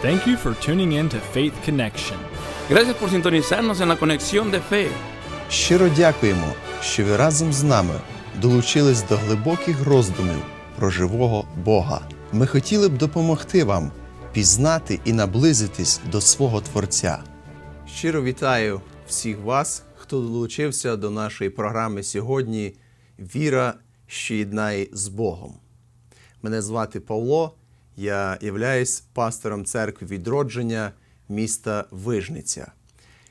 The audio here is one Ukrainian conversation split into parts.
Thank you for tuning in to Faith Connection. Gracias por sintonizarnos en la conexión de fe. Щиро дякуємо, що ви разом з нами долучились до глибоких роздумів про живого Бога. Ми хотіли б допомогти вам пізнати і наблизитись до свого Творця. Щиро вітаю всіх вас, хто долучився до нашої програми сьогодні Віра, що єднає з Богом. Мене звати Павло, я являюсь пастором церкви відродження міста Вижниця.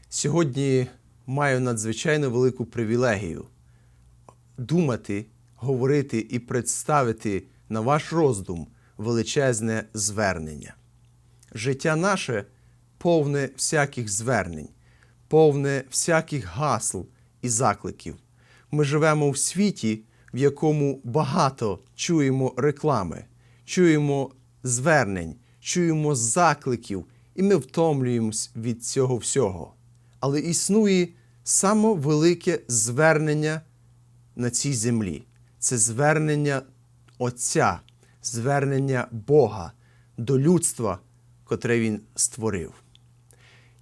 Сьогодні маю надзвичайно велику привілегію думати, говорити і представити на ваш роздум величезне звернення. Життя наше повне всяких звернень, повне всяких гасл і закликів. Ми живемо в світі, в якому багато чуємо реклами, чуємо звернень, чуємо закликів, і ми втомлюємось від цього всього. Але існує саме велике звернення на цій землі. Це звернення Отця, звернення Бога до людства, котре Він створив.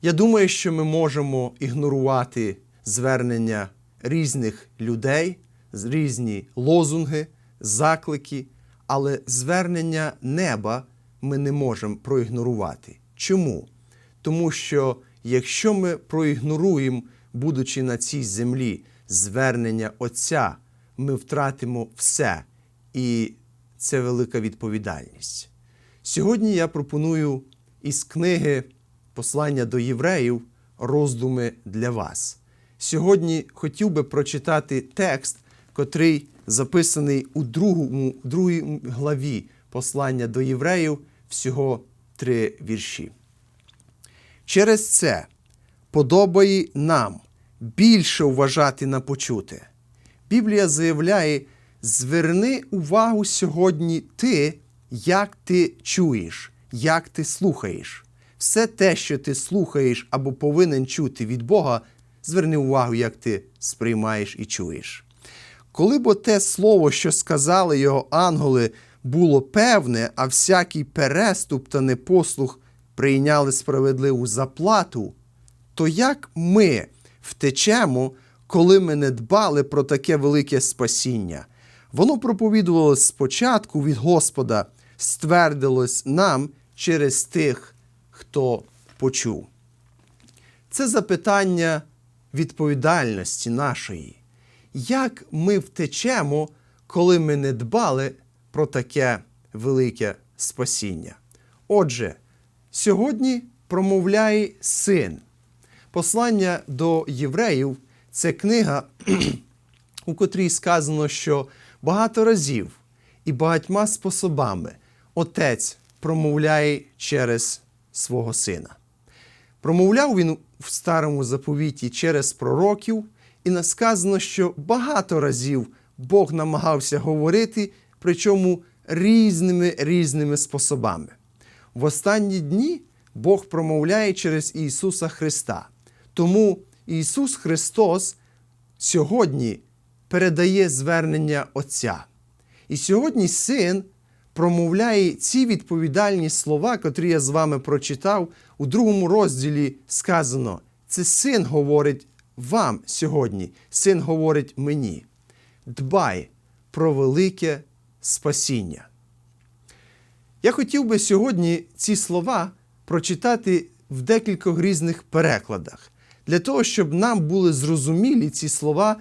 Я думаю, що ми можемо ігнорувати звернення різних людей, різні лозунги, заклики, але звернення неба ми не можемо проігнорувати. Чому? Тому що якщо ми проігноруємо, будучи на цій землі, звернення Отця, ми втратимо все, і це велика відповідальність. Сьогодні я пропоную із книги Послання до євреїв роздуми для вас. Сьогодні хотів би прочитати текст, котрий записаний у другому, другій главі послання до євреїв, всього три вірші. Через це подобає нам більше вважати на почуте. Біблія заявляє: зверни увагу сьогодні ти, як ти чуєш, як ти слухаєш. Все те, що ти слухаєш або повинен чути від Бога, зверни увагу, як ти сприймаєш і чуєш. Коли б те слово, що сказали його ангели, було певне, а всякий переступ та непослух прийняли справедливу заплату, то як ми втечемо, коли ми не дбали про таке велике спасіння? Воно проповідувалось спочатку від Господа, ствердилось нам через тих, хто почув. Це запитання відповідальності нашої. Як ми втечемо, коли ми не дбали про таке велике спасіння? Отже, сьогодні промовляє син. Послання до євреїв це книга, у котрій сказано, що багато разів і багатьма способами отець промовляє через свого сина. Промовляв він в старому заповіті через пророків, і не сказано, що багато разів Бог намагався говорити, причому різними різними способами. В останні дні Бог промовляє через Ісуса Христа. Тому Ісус Христос сьогодні передає звернення Отця. І сьогодні син промовляє ці відповідальні слова, котрі я з вами прочитав у другому розділі сказано: це син говорить вам сьогодні, син говорить мені. Дбай про велике спасіння. Я хотів би сьогодні ці слова прочитати в декількох різних перекладах, для того, щоб нам були зрозумілі ці слова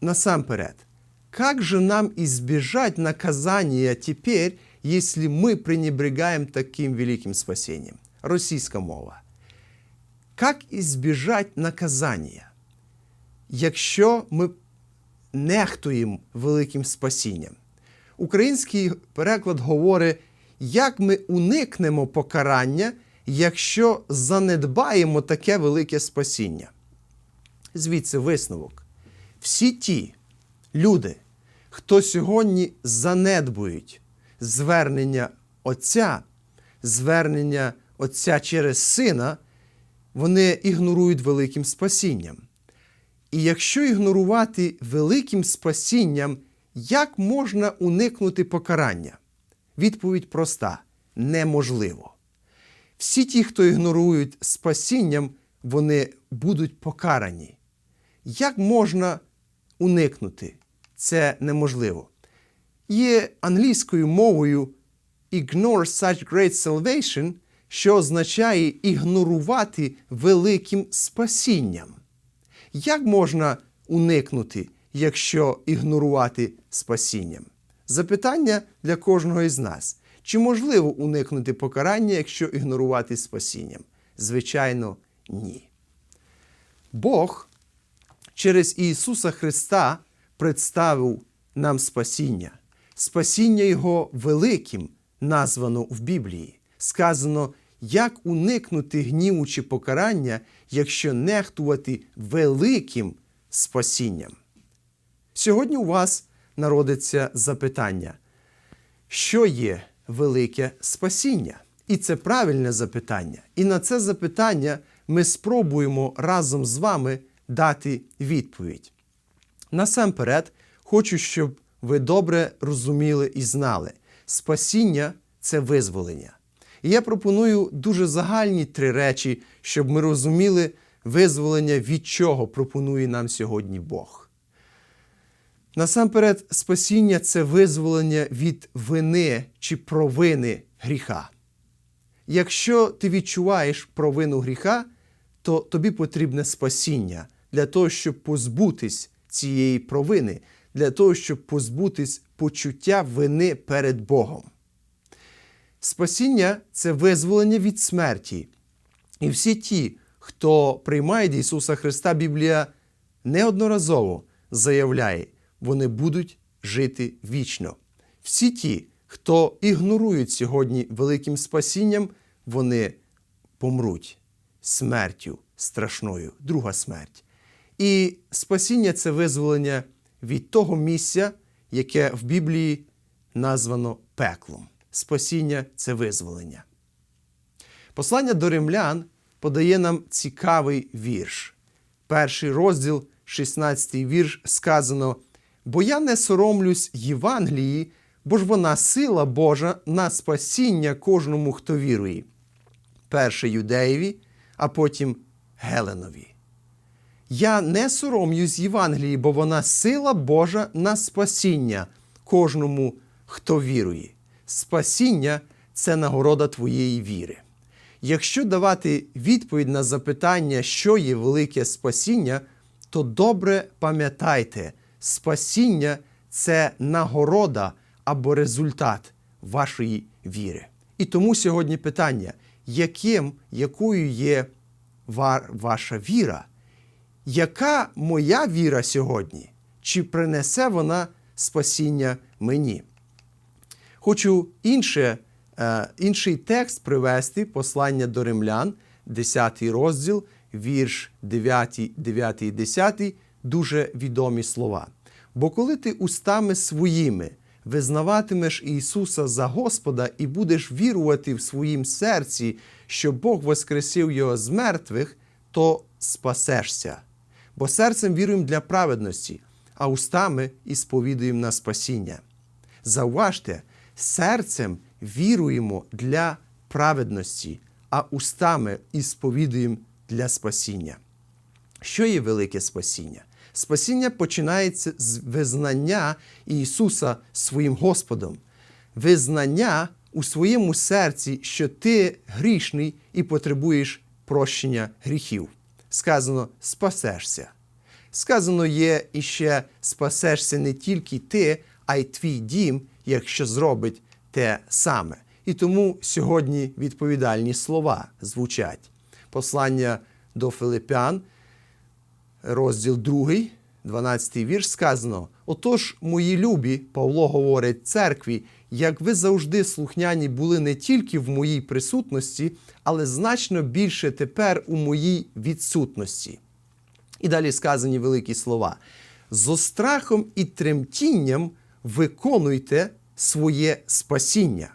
насамперед. Как же нам избежать наказания теперь, если мы пренебрегаем таким великим спасением? Російська мова. Как избежать наказання, якщо ми нехтуємо великим спасінням? Український переклад говорить, як ми уникнемо покарання, якщо занедбаємо таке велике спасіння. Звідси висновок. Всі ті люди, хто сьогодні занедбують звернення Отця, звернення Отця через Сина, вони ігнорують великим спасінням. І якщо ігнорувати великим спасінням, як можна уникнути покарання? Відповідь проста: неможливо. Всі ті, хто ігнорують спасінням, вони будуть покарані. Як можна уникнути? Це неможливо. Є англійською мовою ignore such great salvation, що означає ігнорувати великим спасінням. Як можна уникнути, якщо ігнорувати спасінням? Запитання для кожного із нас. Чи можливо уникнути покарання, якщо ігнорувати спасінням? Звичайно, ні. Бог через Ісуса Христа представив нам спасіння. Спасіння Його великим названо в Біблії. Сказано, як уникнути гніву чи покарання, якщо нехтувати великим спасінням. Сьогодні у вас народиться запитання, що є велике спасіння? І це правильне запитання. І на це запитання ми спробуємо разом з вами дати відповідь. Насамперед, хочу, щоб ви добре розуміли і знали, спасіння це визволення. І я пропоную дуже загальні три речі, щоб ми розуміли визволення, від чого пропонує нам сьогодні Бог. Насамперед, спасіння це визволення від вини чи провини гріха. Якщо ти відчуваєш провину гріха, то тобі потрібне спасіння для того, щоб позбутись цієї провини, для того, щоб позбутись почуття вини перед Богом. Спасіння це визволення від смерті. І всі ті, хто приймає Ісуса Христа, Біблія неодноразово заявляє, вони будуть жити вічно. Всі ті, хто ігнорують сьогодні великим спасінням, вони помруть смертю страшною, друга смерть. І спасіння це визволення від того місця, яке в Біблії названо пеклом. Спасіння це визволення. Послання до римлян подає нам цікавий вірш. Перший розділ, 16 вірш, сказано: Бо я не соромлюсь Євангелії, бо ж вона сила Божа на спасіння кожному, хто вірує. Перше юдеєві, а потім Геленові. Я не соромлюсь Євангелії, бо вона сила Божа на спасіння кожному, хто вірує. Спасіння це нагорода твоєї віри. Якщо давати відповідь на запитання, що є велике спасіння, то добре пам'ятайте, спасіння це нагорода або результат вашої віри. І тому сьогодні питання, яким, якою є ваша віра? Яка моя віра сьогодні? Чи принесе вона спасіння мені? Хочу інше, е, інший текст привести, послання до римлян, 10 розділ, вірш 9, 9 і 10, дуже відомі слова. Бо коли ти устами своїми визнаватимеш Ісуса за Господа і будеш вірувати в своїм серці, що Бог воскресив Його з мертвих, то спасешся. Бо серцем віруємо для праведності, а устами і сповідуємо на спасіння. Зауважте, серцем віруємо для праведності, а устами і сповідуємо для спасіння. Що є велике спасіння? Спасіння починається з визнання Ісуса своїм Господом, визнання у своєму серці, що ти грішний і потребуєш прощення гріхів. Сказано спасешся. Сказано є іще спасешся не тільки ти, а й твій дім, якщо зробить те саме. І тому сьогодні відповідальні слова звучать. Послання до Филипян, розділ 2, 12 вірш сказано: Отож, мої любі, Павло говорить церкві, як ви завжди слухняні були не тільки в моїй присутності, але значно більше тепер у моїй відсутності. І далі сказані великі слова. Зо страхом і тремтінням виконуйте своє спасіння.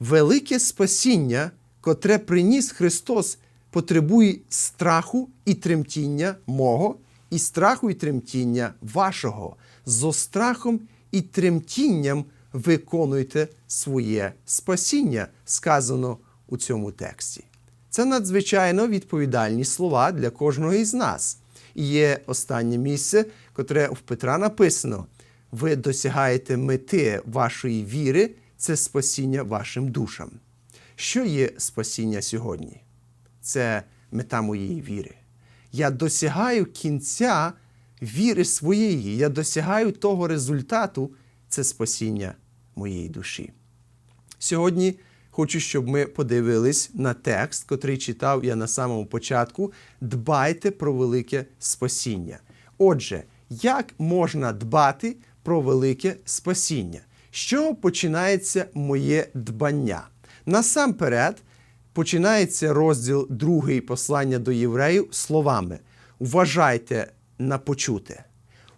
Велике спасіння, котре приніс Христос, потребує страху і тремтіння мого, і страху і тремтіння вашого. Зо страхом і тремтінням виконуйте своє спасіння, сказано у цьому тексті. Це надзвичайно відповідальні слова для кожного із нас. І є останнє місце, котре в Петра написано: ви досягаєте мети вашої віри, це спасіння вашим душам. Що є спасіння сьогодні? Це мета моєї віри. Я досягаю кінця віри своєї, я досягаю того результату, це спасіння моєї душі. Сьогодні хочу, щоб ми подивились на текст, котрий читав я на самому початку. Дбайте про велике спасіння. Отже, як можна дбати про велике спасіння? Чого починається моє дбання? Насамперед, починається розділ другий послання до євреїв словами: Вважайте на почуте.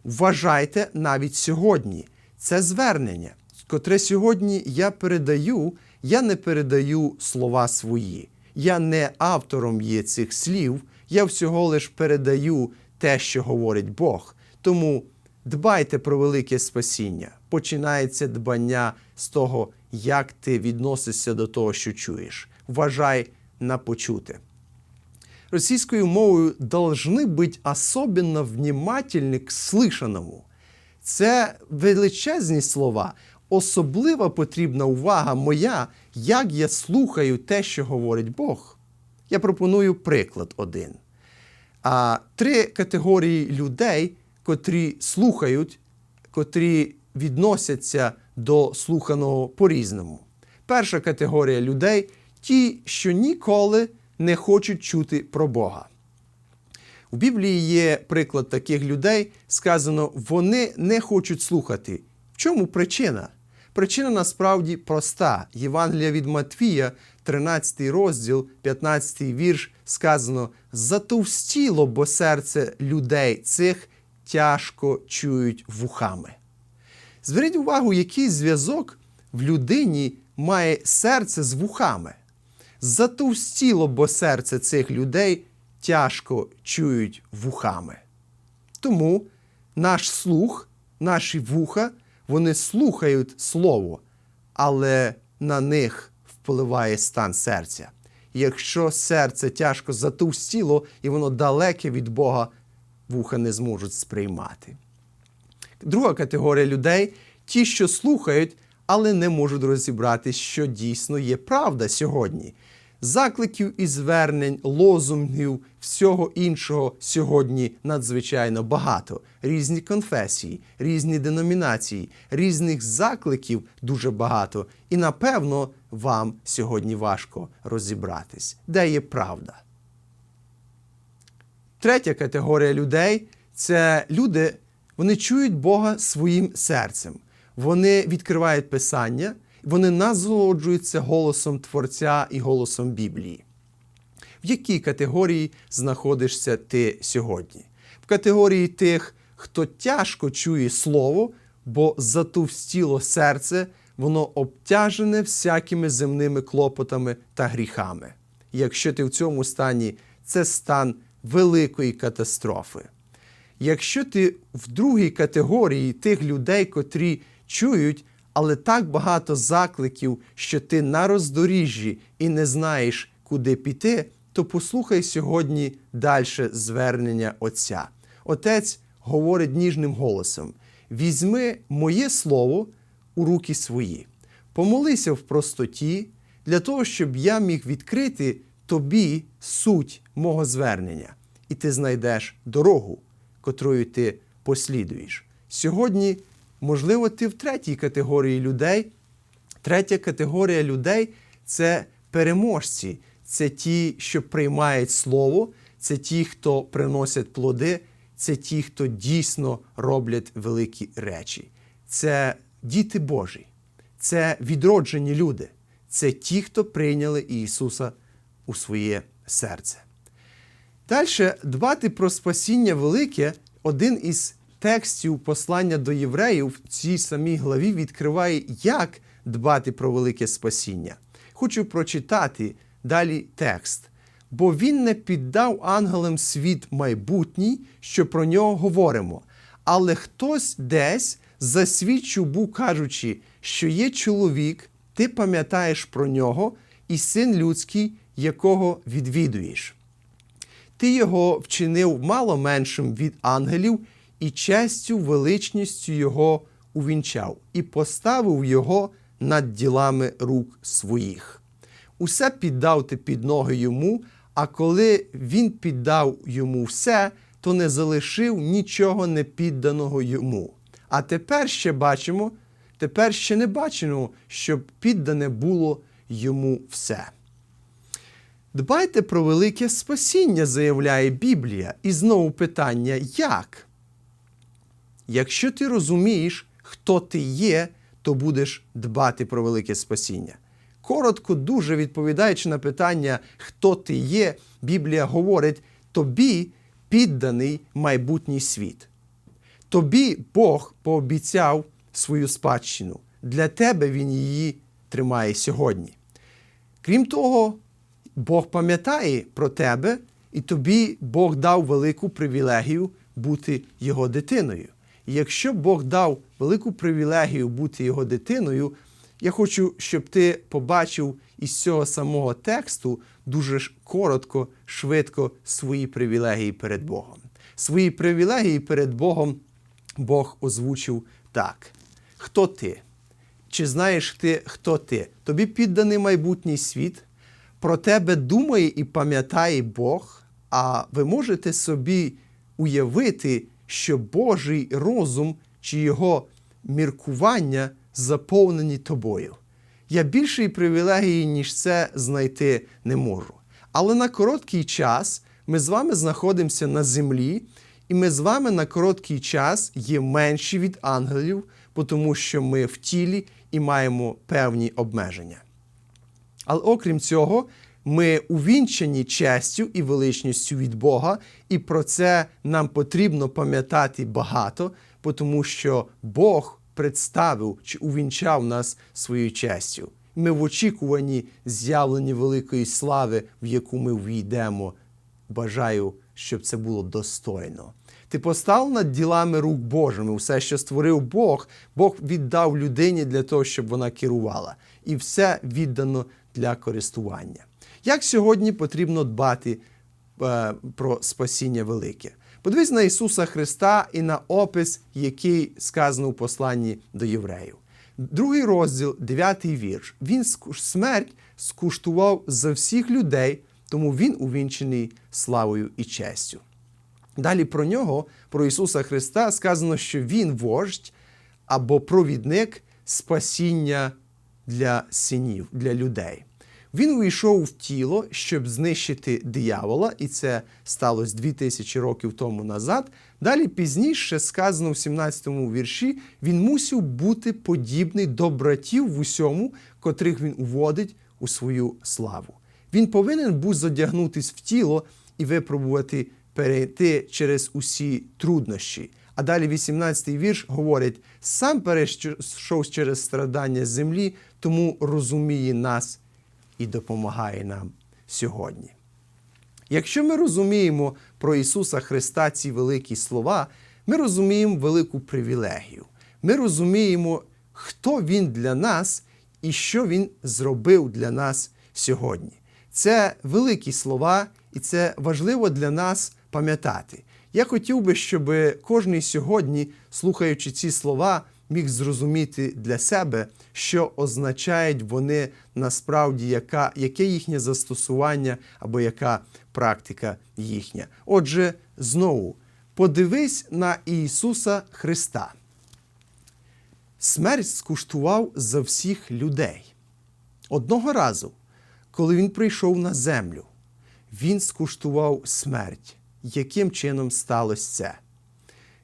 Вважайте навіть сьогодні. Це звернення, котре сьогодні я передаю, я не передаю слова свої. Я не автором є цих слів, я всього лиш передаю те, що говорить Бог. Тому дбайте про велике спасіння. Починається дбання з того, як ти відносишся до того, що чуєш. Вважай на почуте. Російською мовою должны быть особенно внимательны к слышаному. Це величезні слова. Особлива потрібна увага моя, як я слухаю те, що говорить Бог. Я пропоную приклад один. А три категорії людей, котрі слухають, котрі відносяться до слуханого по-різному. Перша категорія людей ті, що ніколи не хочуть чути про Бога. У Біблії є приклад таких людей, сказано, вони не хочуть слухати. В чому причина? Причина насправді проста. Євангелія від Матвія, 13 розділ, 15 вірш, сказано: затовстіло, бо серце людей цих тяжко чують вухами. Зверніть увагу, який зв'язок в людині має серце з вухами. Затовстіло, бо серце цих людей тяжко чують вухами. Тому наш слух, наші вуха, вони слухають Слово, але на них впливає стан серця. Якщо серце тяжко затовстіло і воно далеке від Бога, вуха не зможуть сприймати. Друга категорія людей ті, що слухають, але не можуть розібрати, що дійсно є правда сьогодні. Закликів і звернень, лозунгів, всього іншого сьогодні надзвичайно багато. Різні конфесії, різні деномінації, різних закликів дуже багато. І напевно вам сьогодні важко розібратись, де є правда. Третя категорія людей це люди, вони чують Бога своїм серцем. Вони відкривають Писання, вони насолоджуються голосом Творця і голосом Біблії. В якій категорії знаходишся ти сьогодні? В категорії тих, хто тяжко чує Слово, бо затовстіло серце, воно обтяжене всякими земними клопотами та гріхами. Якщо ти в цьому стані, це стан великої катастрофи. Якщо ти в другій категорії тих людей, котрі чують, але так багато закликів, що ти на роздоріжжі і не знаєш, куди піти, то послухай сьогодні далі звернення Отця. Отець говорить ніжним голосом: візьми моє слово у руки свої, помолися в простоті для того, щоб я міг відкрити тобі суть мого звернення, і ти знайдеш дорогу, котрою ти послідуєш. Сьогодні, можливо, ти в третій категорії людей. Третя категорія людей це переможці, це ті, що приймають слово, це ті, хто приносять плоди, це ті, хто дійсно роблять великі речі. Це діти Божі, це відроджені люди, це ті, хто прийняли Ісуса у своє серце. Далі дбати про спасіння велике, один із текстів послання до євреїв в цій самій главі відкриває, як дбати про велике спасіння. Хочу прочитати далі текст. Бо він не піддав ангелам світ майбутній, що про нього говоримо. Але хтось десь засвідчив був, кажучи, що є чоловік, ти пам'ятаєш про нього, і син людський якого відвідуєш. Ти його вчинив мало меншим від ангелів, і честю, величністю його увінчав, і поставив його над ділами рук своїх. Усе піддав ти під ноги йому, а коли він піддав йому все, то не залишив нічого не підданого йому. А тепер ще бачимо, тепер ще не бачимо, щоб піддане було йому все. Дбайте про велике спасіння, заявляє Біблія. І знову питання як? Якщо ти розумієш, хто ти є, то будеш дбати про велике спасіння. Коротко, дуже відповідаючи на питання, хто ти є, Біблія говорить: тобі підданий майбутній світ. Тобі Бог пообіцяв свою спадщину. Для тебе Він її тримає сьогодні. Крім того, Бог пам'ятає про тебе, і тобі Бог дав велику привілегію бути його дитиною. І якщо Бог дав велику привілегію бути його дитиною, я хочу, щоб ти побачив із цього самого тексту дуже коротко, швидко свої привілегії перед Богом. Свої привілегії перед Богом Бог озвучив так: Хто ти? Чи знаєш ти, хто ти? Тобі підданий майбутній світ, про тебе думає і пам'ятає Бог, а ви можете собі уявити, що Божий розум чи його міркування заповнені тобою. Я більшої привілегії, ніж це знайти не можу. Але на короткий час ми з вами знаходимося на землі, і ми з вами на короткий час є менші від ангелів, тому що ми в тілі і маємо певні обмеження. Але окрім цього, ми увінчані честю і величністю від Бога, і про це нам потрібно пам'ятати багато, тому що Бог представив чи увінчав нас своєю честю. Ми в очікуванні з'явлення великої слави, в яку ми війдемо. Бажаю, щоб це було достойно. Ти постав над ділами рук Божими, все, що створив Бог, Бог віддав людині для того, щоб вона керувала. І все віддано для користування. Як сьогодні потрібно дбати е, про спасіння велике? Подивись на Ісуса Христа і на опис, який сказано у посланні до євреїв. Другий розділ, дев'ятий вірш. Він смерть скуштував за всіх людей, тому він увінчений славою і честю. Далі про нього, про Ісуса Христа, сказано, що Він вождь або провідник спасіння для синів, для людей. Він увійшов в тіло, щоб знищити диявола, і це сталося 2000 років тому назад. Далі пізніше сказано в 17-му вірші, він мусив бути подібний до братів в усьому, котрих він уводить у свою славу. Він повинен був задягнутись в тіло і випробувати перейти через усі труднощі. А далі 18-й вірш говорить: сам перейшов через страдання землі, тому розуміє нас і допомагає нам сьогодні. Якщо ми розуміємо про Ісуса Христа ці великі слова, ми розуміємо велику привілегію. Ми розуміємо, хто Він для нас і що Він зробив для нас сьогодні. Це великі слова, і це важливо для нас пам'ятати. Я хотів би, щоб кожен сьогодні, слухаючи ці слова, міг зрозуміти для себе, що означають вони насправді, яка, яке їхнє застосування або яка практика їхня. Отже, знову подивись на Ісуса Христа. Смерть скуштував за всіх людей. Одного разу, коли він прийшов на землю, він скуштував смерть. Яким чином сталося це?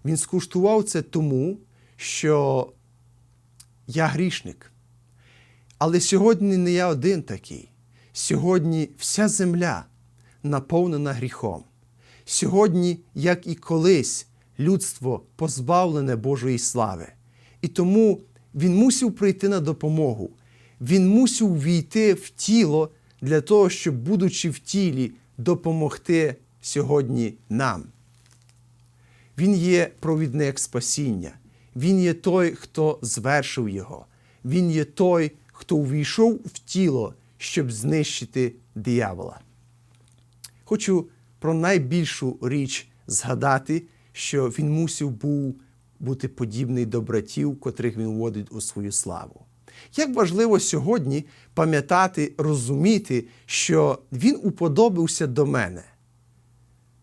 Він скуштував це тому, що я грішник. Але сьогодні не я один такий. Сьогодні вся земля наповнена гріхом. Сьогодні, як і колись, людство позбавлене Божої слави. І тому він мусив прийти на допомогу. Він мусив війти в тіло для того, щоб, будучи в тілі, допомогти сьогодні нам. Він є провідник спасіння. Він є той, хто звершив його. Він є той, хто увійшов в тіло, щоб знищити диявола. Хочу про найбільшу річ згадати, що він мусив був бути подібний до братів, котрих він вводить у свою славу. Як важливо сьогодні пам'ятати, розуміти, що він уподобився до мене.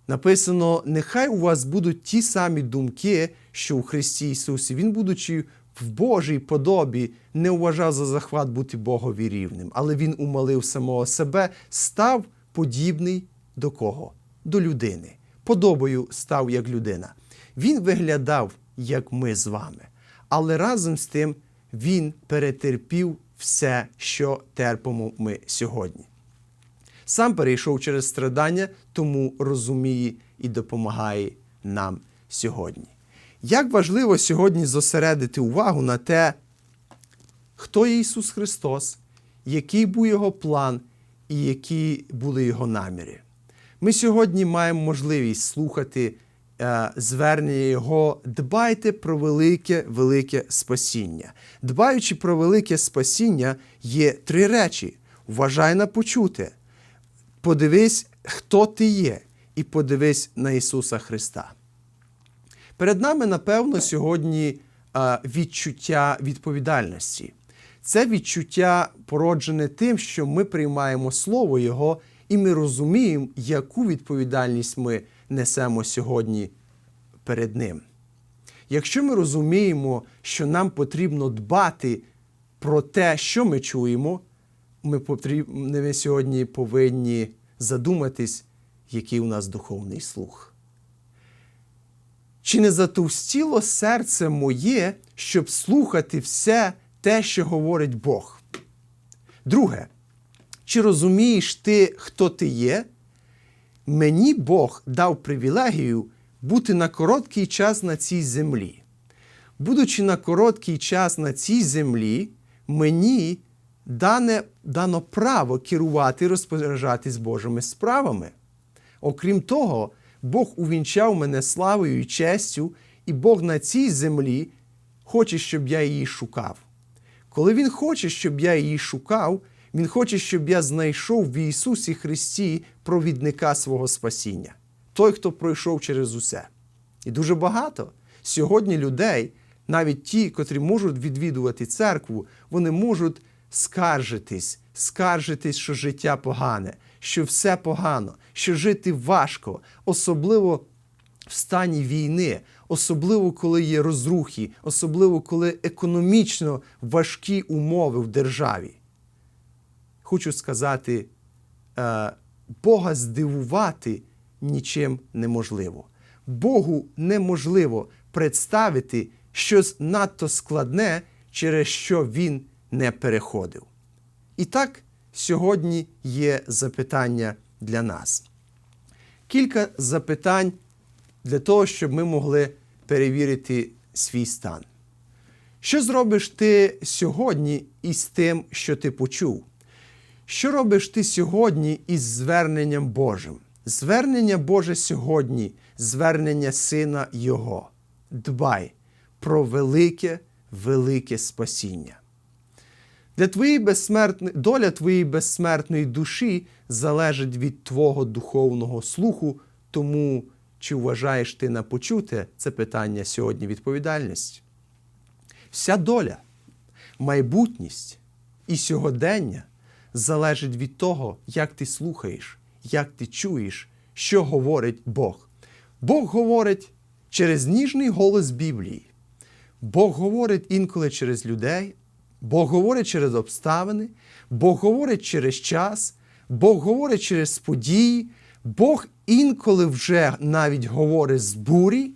Написано: нехай у вас будуть ті самі думки, що у Христі Ісусі. Він, будучи в Божій подобі, не вважав за захват бути Богові рівним, але він умалив самого себе, став подібний до кого? До людини. Подобою став як людина. Він виглядав, як ми з вами, але разом з тим він перетерпів все, що терпимо ми сьогодні. Сам перейшов через страдання, тому розуміє і допомагає нам сьогодні. Як важливо сьогодні зосередити увагу на те, хто є Ісус Христос, який був Його план і які були Його наміри. Ми сьогодні маємо можливість слухати е, звернення Його дбайте про велике, велике спасіння. Дбаючи про велике спасіння, є три речі: вважай на почуте, подивись, хто ти є, і подивись на Ісуса Христа. Перед нами, напевно, сьогодні відчуття відповідальності. Це відчуття породжене тим, що ми приймаємо Слово Його, і ми розуміємо, яку відповідальність ми несемо сьогодні перед Ним. Якщо ми розуміємо, що нам потрібно дбати про те, що ми чуємо, ми, потріб... ми сьогодні повинні задуматись, який у нас духовний слух. Чи не затовстіло серце моє, щоб слухати все те, що говорить Бог? Друге, чи розумієш ти, хто ти є? Мені Бог дав привілегію бути на короткий час на цій землі. Будучи на короткий час на цій землі, мені дане, дано право керувати і розпоряджатись Божими справами. Окрім того, Бог увінчав мене славою і честю, і Бог на цій землі хоче, щоб я її шукав. Коли Він хоче, щоб я її шукав, Він хоче, щоб я знайшов в Ісусі Христі провідника свого спасіння, той, хто пройшов через усе. І дуже багато сьогодні людей, навіть ті, котрі можуть відвідувати церкву, вони можуть скаржитись, скаржитись, що життя погане, що все погано, що жити важко, особливо в стані війни, особливо коли є розрухи, особливо коли економічно важкі умови в державі. Хочу сказати, е, Бога здивувати нічим неможливо. Богу неможливо представити щось надто складне, через що він не переходив. І так, сьогодні є запитання для нас. Кілька запитань для того, щоб ми могли перевірити свій стан. Що зробиш ти сьогодні із тим, що ти почув? Що робиш ти сьогодні із зверненням Божим? Звернення Боже сьогодні, звернення Сина Його. Дбай про велике, велике спасіння. Для твоєї безсмертної, доля твоєї безсмертної душі залежить від твого духовного слуху, тому чи вважаєш ти на почуте це питання сьогодні відповідальність. Вся доля, майбутність і сьогодення залежить від того, як ти слухаєш, як ти чуєш, що говорить Бог. Бог говорить через ніжний голос Біблії. Бог говорить інколи через людей, Бог говорить через обставини, Бог говорить через час, Бог говорить через події, Бог інколи вже навіть говорить з бурі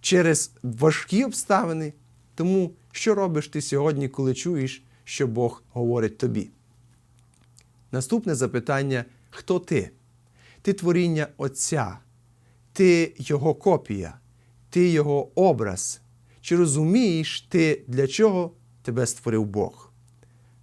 через важкі обставини. Тому що робиш ти сьогодні, коли чуєш, що Бог говорить тобі? Наступне запитання: хто ти? Ти творіння Отця, ти Його копія, ти Його образ. Чи розумієш ти, для чого тебе створив Бог?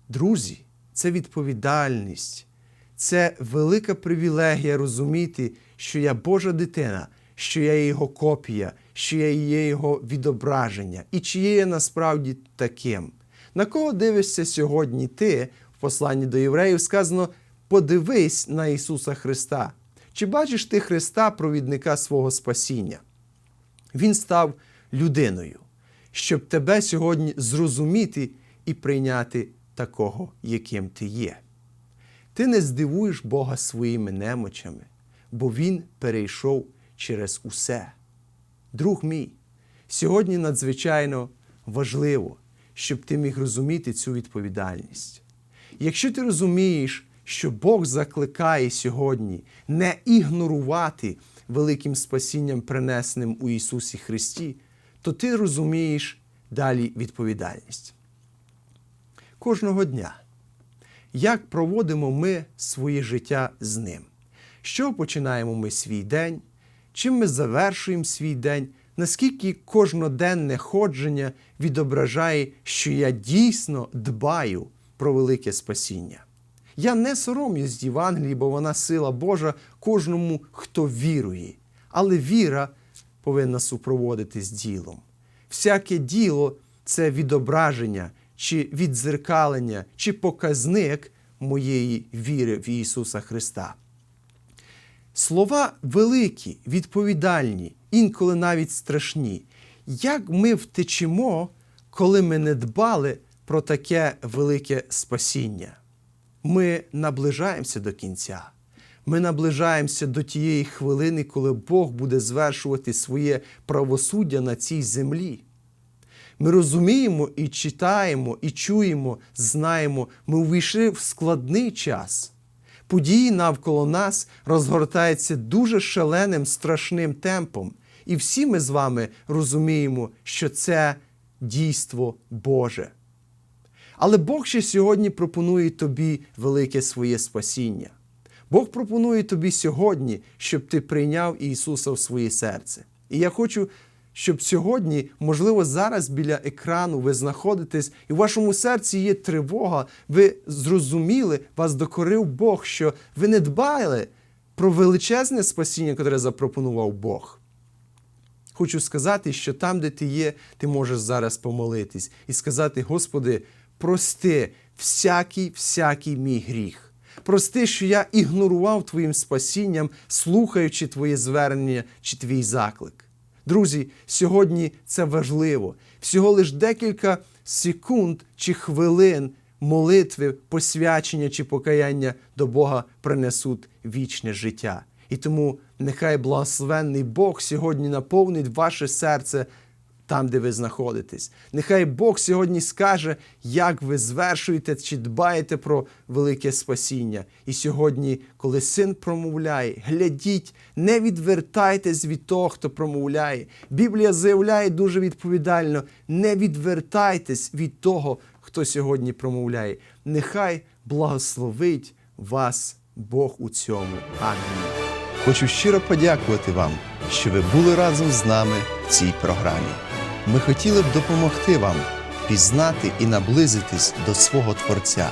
Друзі, це відповідальність, це велика привілегія розуміти, що я Божа дитина, що я Його копія, що я є Його відображення. І чи є я насправді таким? На кого дивишся сьогодні ти в посланні до євреїв сказано: подивись на Ісуса Христа. Чи бачиш ти Христа, провідника свого спасіння? Він став людиною, щоб тебе сьогодні зрозуміти і прийняти такого, яким ти є. Ти не здивуєш Бога своїми немочами, бо Він перейшов через усе. Друг мій, сьогодні надзвичайно важливо, щоб ти міг розуміти цю відповідальність. Якщо ти розумієш, що Бог закликає сьогодні не ігнорувати великим спасінням, принесеним у Ісусі Христі, то ти розумієш далі відповідальність. Кожного дня як проводимо ми своє життя з ним. Що починаємо ми свій день, чим ми завершуємо свій день, наскільки кожноденне ходження відображає, що я дійсно дбаю про велике спасіння. Я не соромлюсь Євангелії, бо вона сила Божа кожному, хто вірує. Але віра повинна супроводитись ділом. Всяке діло це відображення чи віддзеркалення, чи показник моєї віри в Ісуса Христа. Слова великі, відповідальні, інколи навіть страшні. Як ми втечемо, коли ми не дбали про таке велике спасіння? Ми наближаємося до кінця. Ми наближаємося до тієї хвилини, коли Бог буде звершувати своє правосуддя на цій землі. Ми розуміємо і читаємо, і чуємо, знаємо, ми увійшли в складний час. Події навколо нас розгортаються дуже шаленим, страшним темпом. І всі ми з вами розуміємо, що це дійство Боже. Але Бог ще сьогодні пропонує тобі велике своє спасіння. Бог пропонує тобі сьогодні, щоб ти прийняв Ісуса в своє серце. І я хочу, щоб сьогодні, можливо, зараз біля екрану ви знаходитесь, і в вашому серці є тривога, ви зрозуміли, вас докорив Бог, що ви не дбали про величезне спасіння, яке запропонував Бог. Хочу сказати, що там, де ти є, ти можеш зараз помолитись і сказати: Господи, прости всякий, всякий мій гріх. Прости, що я ігнорував Твоїм спасінням, слухаючи Твоє звернення чи твій заклик. Друзі, сьогодні це важливо. Всього лиш декілька секунд чи хвилин молитви, посвячення чи покаяння до Бога принесуть вічне життя. І тому нехай благословенний Бог сьогодні наповнить ваше серце там, де ви знаходитесь. Нехай Бог сьогодні скаже, як ви звершуєте чи дбаєте про велике спасіння. І сьогодні, коли син промовляє, глядіть, не відвертайтесь від того, хто промовляє. Біблія заявляє дуже відповідально: не відвертайтесь від того, хто сьогодні промовляє. Нехай благословить вас Бог у цьому. Амінь. Хочу щиро подякувати вам, що ви були разом з нами в цій програмі. Ми хотіли б допомогти вам пізнати і наблизитись до свого Творця.